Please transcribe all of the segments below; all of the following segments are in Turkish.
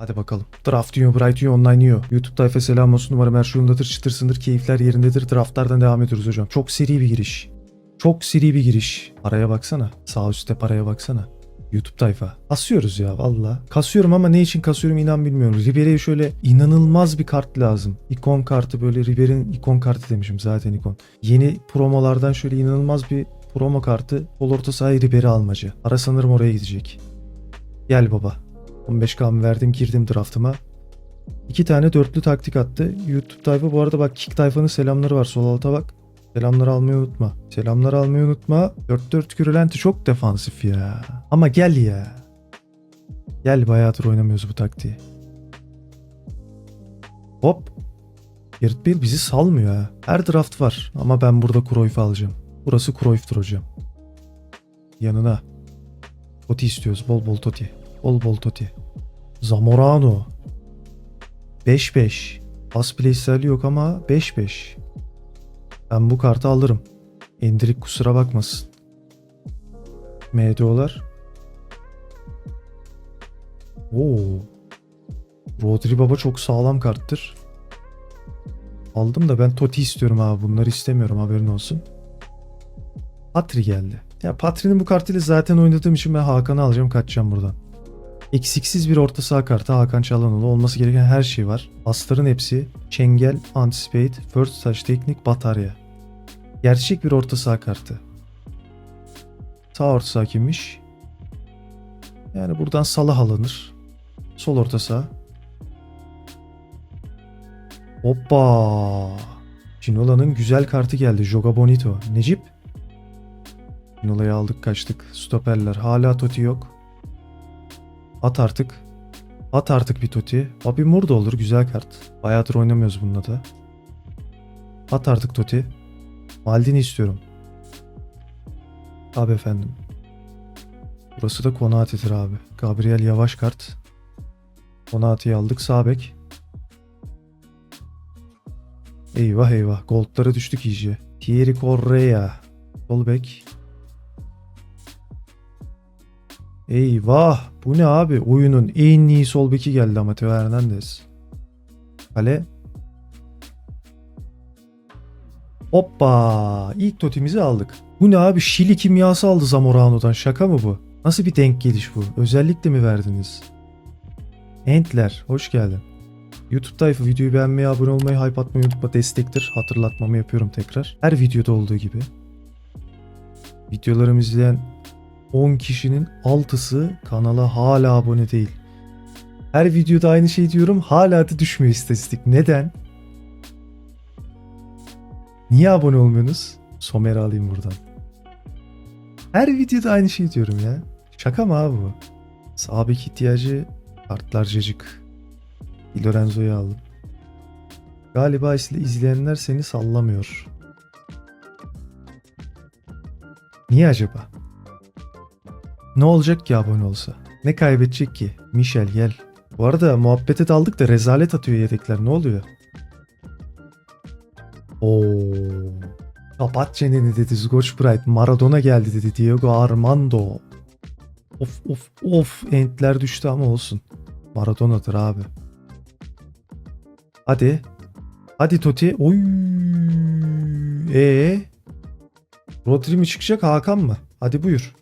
Hadi bakalım. Draft diyor, Bright diyor, online diyor. YouTube tayfa selam olsun. Umarım her şey yolundadır, çıtırsındır, keyifler yerindedir. Draftlardan devam ediyoruz hocam. Çok seri bir giriş. Çok seri bir giriş. Paraya baksana. Sağ üstte paraya baksana. YouTube tayfa. Kasıyoruz ya valla. Kasıyorum ama ne için kasıyorum inan bilmiyorum. Ribery'e şöyle inanılmaz bir kart lazım. İkon kartı böyle Ribery'in ikon kartı demişim zaten ikon. Yeni promolardan şöyle inanılmaz bir promo kartı. Sol orta sahaya Ribery almacı. Ara sanırım oraya gidecek. Gel baba. 15k verdim girdim draftıma. İki tane dörtlü taktik attı. YouTube tayfa bu arada bak Kick tayfanın selamları var. Sol alta bak. Selamları almayı unutma. Selamları almayı unutma. 4-4 Kürülenti çok defansif ya. Ama gel ya. Gel bayağıdır oynamıyoruz bu taktiği. Hop. Gareth Bale bizi salmıyor ha. Her draft var ama ben burada Cruyff'u alacağım. Burası Cruyff'tur hocam. Yanına. Totti istiyoruz. Bol bol Totti. Bol bol Totti. Zamorano. 5-5. Pas playstyle yok ama 5-5. Ben bu kartı alırım. Endirik kusura bakmasın. MDO'lar. Oo. Rodri Baba çok sağlam karttır. Aldım da ben Totti istiyorum abi. Bunları istemiyorum haberin olsun. Patri geldi. Ya Patri'nin bu kartıyla zaten oynadığım için ben Hakan'ı alacağım kaçacağım buradan. Eksiksiz bir orta saha kartı Hakan Çalhanoğlu olması gereken her şey var. Asların hepsi Çengel, Anticipate, First Touch Teknik, Batarya. Gerçek bir orta saha kartı. Sağ orta saha kimmiş? Yani buradan Salah alınır. Sol orta saha. Hoppa. Cinola'nın güzel kartı geldi. Joga Bonito. Necip. Cinola'yı aldık kaçtık. Stoperler. Hala Totti yok. At artık. At artık bir Totti. Abi Moore da olur. Güzel kart. Bayağıdır oynamıyoruz bununla da. At artık Totti. Maldini istiyorum. Abi efendim. Burası da Konate'dir abi. Gabriel yavaş kart. Konate'yi aldık. Sağ bek. Eyvah eyvah. Gold'lara düştük iyice. Thierry Correa. Sol bek. Eyvah. Bu ne abi? Oyunun en iyi sol beki geldi ama Teo Hernandez. Kale. Hoppa. İlk totimizi aldık. Bu ne abi? Şili kimyası aldı Zamorano'dan. Şaka mı bu? Nasıl bir denk geliş bu? Özellikle mi verdiniz? Entler. Hoş geldin. YouTube tayfa videoyu beğenmeyi, abone olmayı, hype atmayı unutma destektir. Hatırlatmamı yapıyorum tekrar. Her videoda olduğu gibi. Videolarımı izleyen 10 kişinin 6'sı kanala hala abone değil. Her videoda aynı şey diyorum. Hala da düşmüyor istatistik. Neden? Niye abone olmuyorsunuz? Somer'i alayım buradan. Her videoda aynı şey diyorum ya. Şaka mı abi bu? Sağ bek ihtiyacı kartlarcacık. Di Lorenzo'yu aldım. Galiba izleyenler seni sallamıyor. Niye acaba? Ne olacak ki abone olsa? Ne kaybedecek ki? Michel gel. Bu arada muhabbete daldık da rezalet atıyor yedekler. Ne oluyor? Oo. Kapat çeneni dedi Scotch Bright. Maradona geldi dedi Diego Armando. Of of of. Entler düştü ama olsun. Maradona'dır abi. Hadi. Hadi Totti. Oy. Ee. Rodri mi çıkacak Hakan mı? Hadi buyur.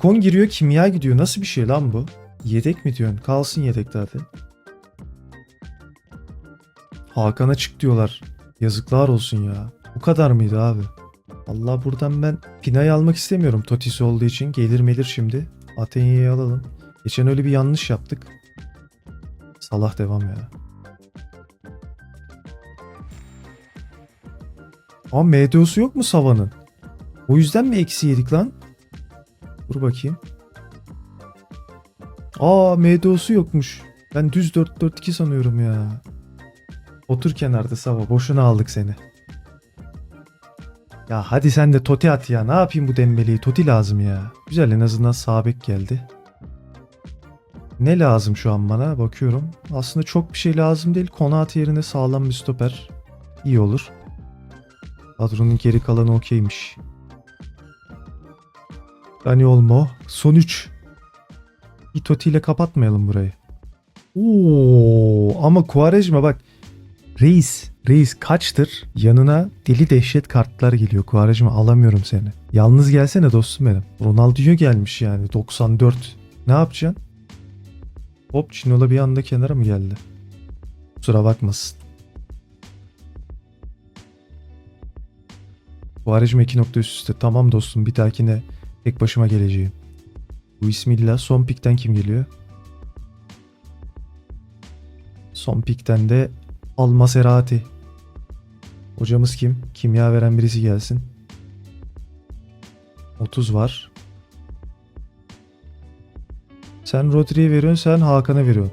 İkon giriyor kimya gidiyor. Nasıl bir şey lan bu? Yedek mi diyorsun? Kalsın yedekte hadi. Hakan'a çık diyorlar. Yazıklar olsun ya. Bu kadar mıydı abi? Allah buradan ben Pina'yı almak istemiyorum Totisi olduğu için. Gelir melir şimdi. Atenya'yı alalım. Geçen öyle bir yanlış yaptık. Salah devam ya. Ama MDO'su yok mu Sava'nın? O yüzden mi eksi yedik lan? Dur bakayım. Aa MDO'su yokmuş. Ben düz 4-4-2 sanıyorum ya. Otur kenarda Sava. Boşuna aldık seni. Ya hadi sen de Toti at ya. Ne yapayım bu Dembele'yi? Toti lazım ya. Güzel en azından sabek geldi. Ne lazım şu an bana? Bakıyorum. Aslında çok bir şey lazım değil. Konate yerine sağlam bir stoper. İyi olur. Kadronun geri kalanı okeymiş. Dani Olmo. Son 3. Bir Totti ile kapatmayalım burayı. Oo, ama Quaresma bak. Reis, reis kaçtır? Yanına deli dehşet kartlar geliyor. Quaresma alamıyorum seni. Yalnız gelsene dostum benim. Ronaldinho gelmiş yani 94. Ne yapacaksın? Hop Çinola bir anda kenara mı geldi? Kusura bakmasın. Quaresma 2 nokta üst üste. Tamam dostum bir dahakine tek başıma geleceğim. Bu ismillah son pikten kim geliyor? Son pikten de Al Maserati. Hocamız kim? Kimya veren birisi gelsin. 30 var. Sen Rodri'ye veriyorsun, sen Hakan'a veriyorsun.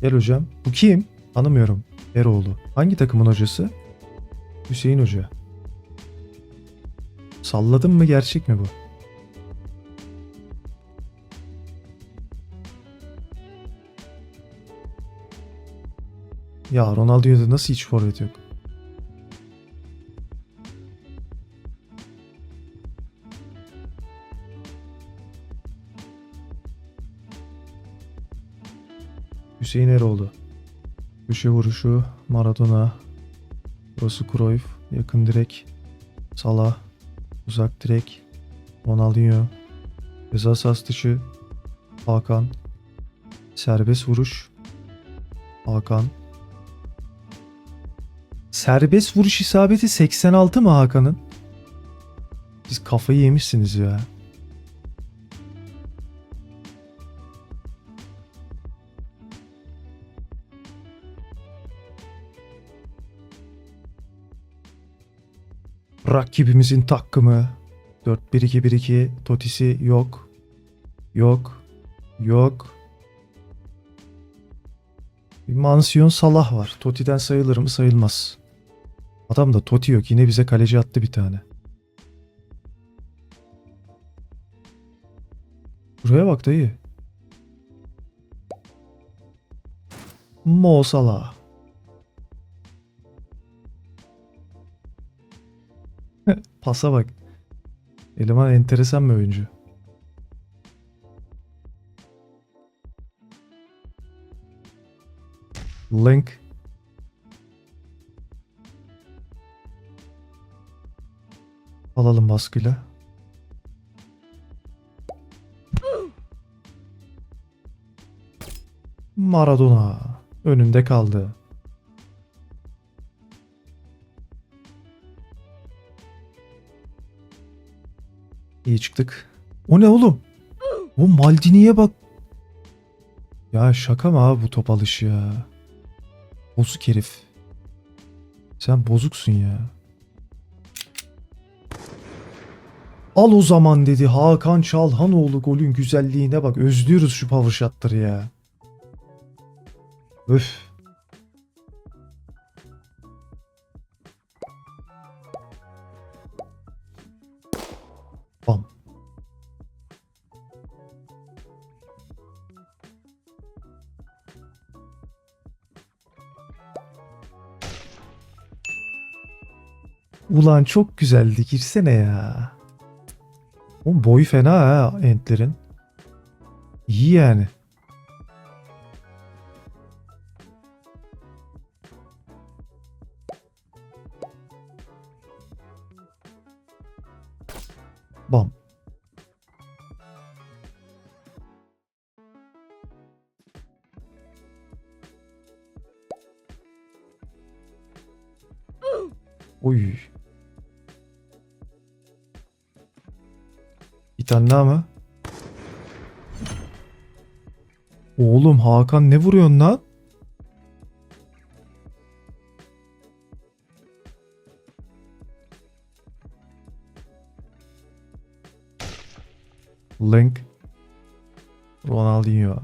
Gel hocam. Bu kim? Tanımıyorum. Eroğlu. Hangi takımın hocası? Hüseyin Hoca. Salladım mı gerçek mi bu? Ya Ronaldinho'da nasıl hiç forvet yok? Hüseyin Eroğlu. Köşe vuruşu, Maradona, burası Cruyff, yakın direk, Salah, uzak direk, Ronaldinho, ceza sahası dışı, Hakan, serbest vuruş, Hakan, Serbest vuruş isabeti 86 mı Hakan'ın? Siz kafayı yemişsiniz ya. Rakibimizin takımı 4-1-2-1-2 Totisi yok. Yok. Yok. Bir mansiyon Salah var. Toti'den sayılır mı? Sayılmaz. Adam da Toti yok. Yine bize kaleci attı bir tane. Buraya bak dayı. Mo Salah. Pasa bak. Eleman enteresan bir oyuncu. Link. Alalım baskıyla. Maradona önünde kaldı. İyi çıktık. O ne oğlum? Bu Maldini'ye bak. Ya şaka mı abi bu top alışı ya? Bozuk herif. Sen bozuksun ya. Al o zaman dedi Hakan Çalhanoğlu golün güzelliğine bak. Özlüyoruz şu power shotları ya. Öf. Ulan çok güzeldi girsene ya. Oğlum boyu fena ha entlerin. İyi yani. Bam. Oy. Bir tane daha mı? Oğlum Hakan ne vuruyorsun lan? Link. Ronaldinho.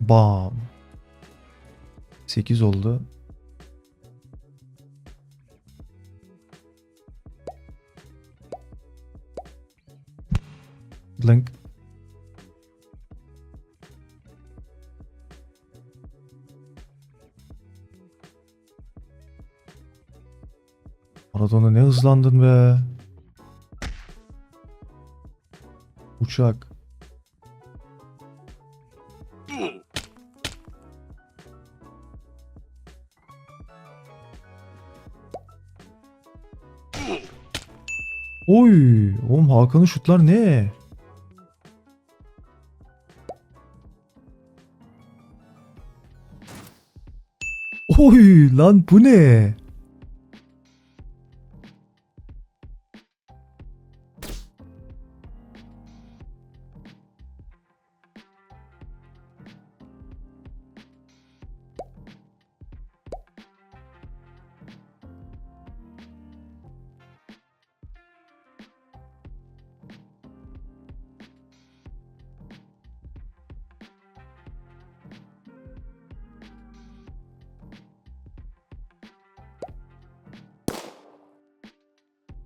Bam. 8 oldu. Blink. Maratona ne hızlandın be. Uçak. Oy, oğlum Hakan'ın şutlar ne? Oy lan bu ne?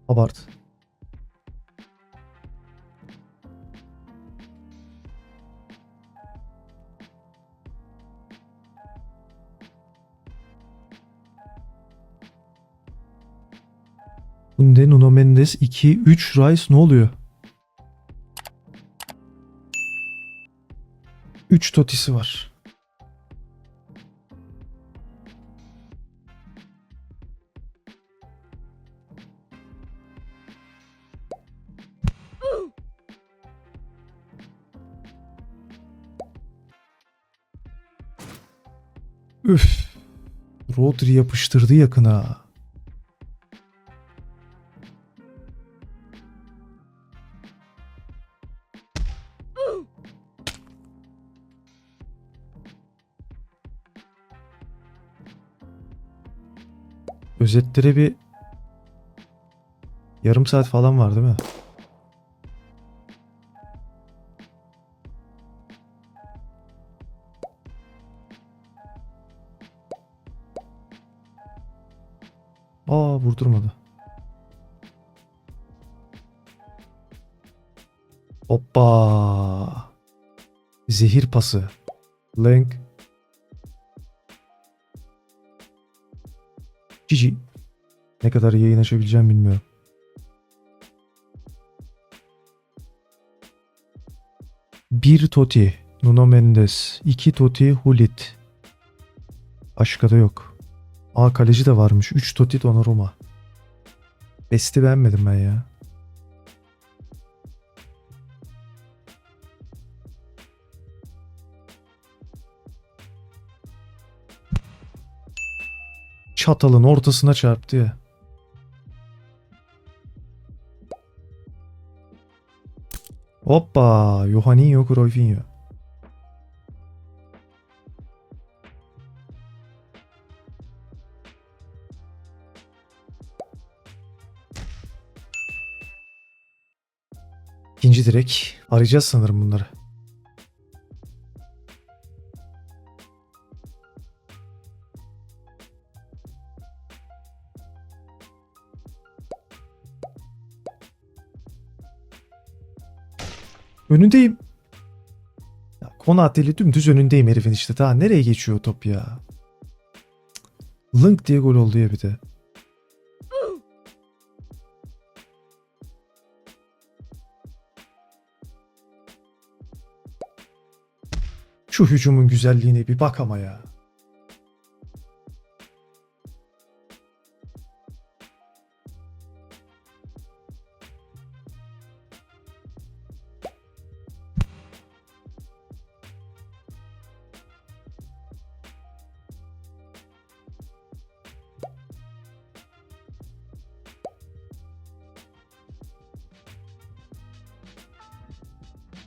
Abart. Kunde, Nuno Mendes 2, 3, Rice ne oluyor? 3 totisi var. Rodri yapıştırdı yakına. Özetlere bir yarım saat falan var değil mi? Aa vurdurmadı. Hoppa. Zehir pası. Link. Cici. Ne kadar yayın açabileceğim bilmiyorum. Bir Toti. Nuno Mendes. iki Toti. Hulit. Başka da yok. Aa kaleci de varmış. 3 Totti Donnarumma. Best'i beğenmedim ben ya. Çatalın ortasına çarptı ya. Hoppa! Johaninho Cruyffinho. İkinci direk. Arayacağız sanırım bunları. Önündeyim. Ya Konateli dümdüz önündeyim herifin işte. Daha nereye geçiyor top ya? Link diye gol oldu ya bir de. Şu hücumun güzelliğine bir bak ama ya.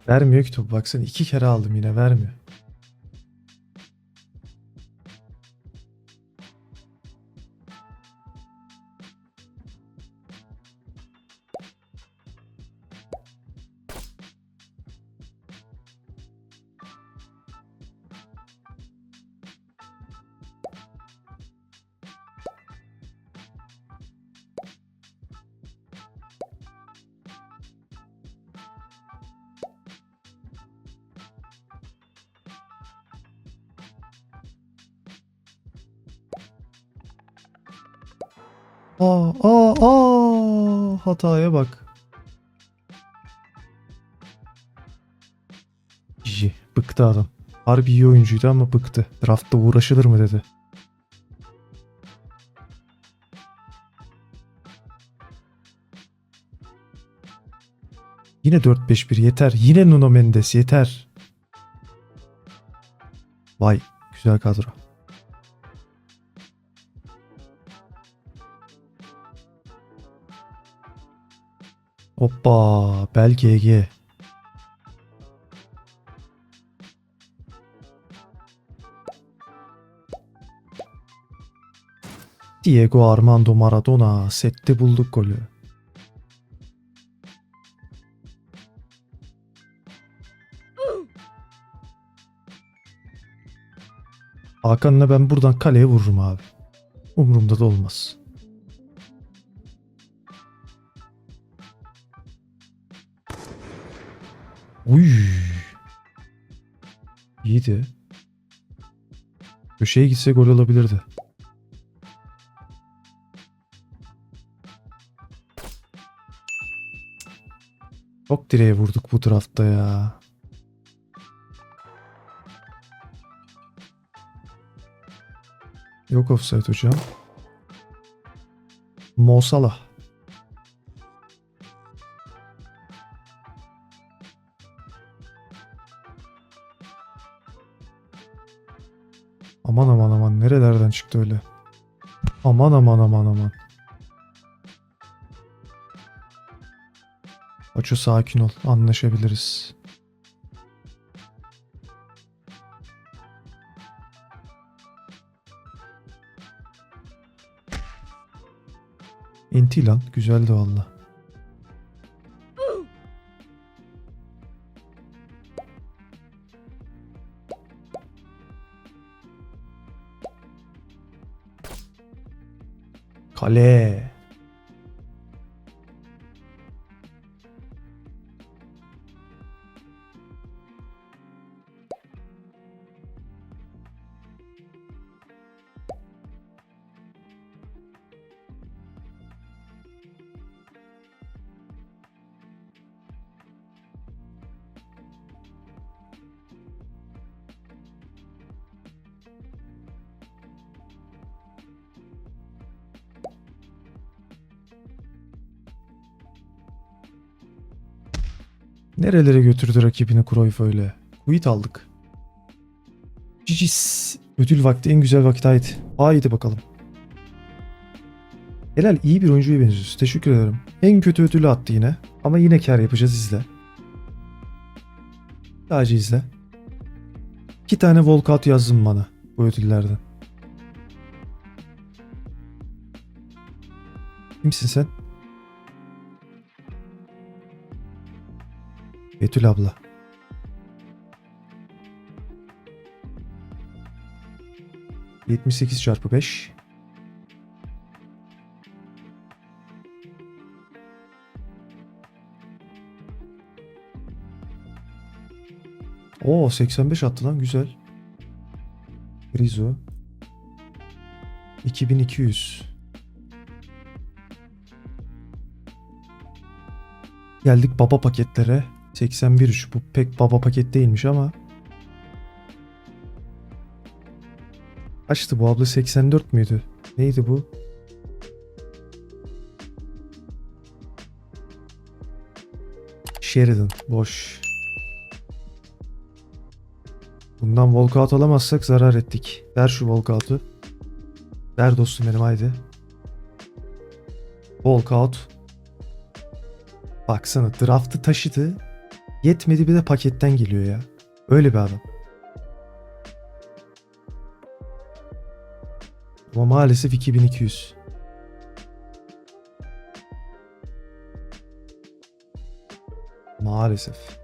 Vermiyor ki topu. Baksana iki kere aldım yine vermiyor. Aa aa aa hataya bak. İyi bıktı adam. Harbi iyi oyuncuydu ama bıktı. Draftta uğraşılır mı dedi. Yine 4-5-1 yeter. Yine Nuno Mendes yeter. Vay güzel kadro. Hoppa Bel GG. Diego Armando Maradona sette bulduk golü. Hakan'la ben buradan kaleye vururum abi. Umurumda da olmaz. İyiydi. Köşeye gitse gol olabilirdi. Çok direğe vurduk bu draftta ya. Yok offside hocam. Mo nerelerden çıktı öyle. Aman aman aman aman. Aço sakin ol anlaşabiliriz. Enti lan güzeldi valla. Kale. Nerelere götürdü rakibini Cruyff öyle? Quit aldık. Cicis. Ödül vakti en güzel vakit ait. Haydi bakalım. Helal iyi bir oyuncuya benziyorsun. Teşekkür ederim. En kötü ödülü attı yine. Ama yine kar yapacağız izle. Sadece izle. İki tane walkout yazdım bana bu ödüllerden. Kimsin sen? Betül abla. Yetmiş sekiz çarpı beş. Oo 85 attı lan güzel. Rizzo. 2200. Geldik baba paketlere. 81 bu pek baba paket değilmiş ama. Kaçtı bu abla 84 müydü? Neydi bu? Sheridan boş. Bundan walkout alamazsak zarar ettik. Ver şu walkout'u. Ver dostum benim haydi. Walkout. Baksana draft'ı taşıdı. Yetmedi bir de paketten geliyor ya. Öyle bir adam. Ama maalesef 2200. Maalesef.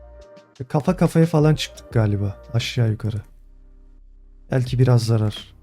Kafa kafaya falan çıktık galiba. Aşağı yukarı. Belki biraz zarar.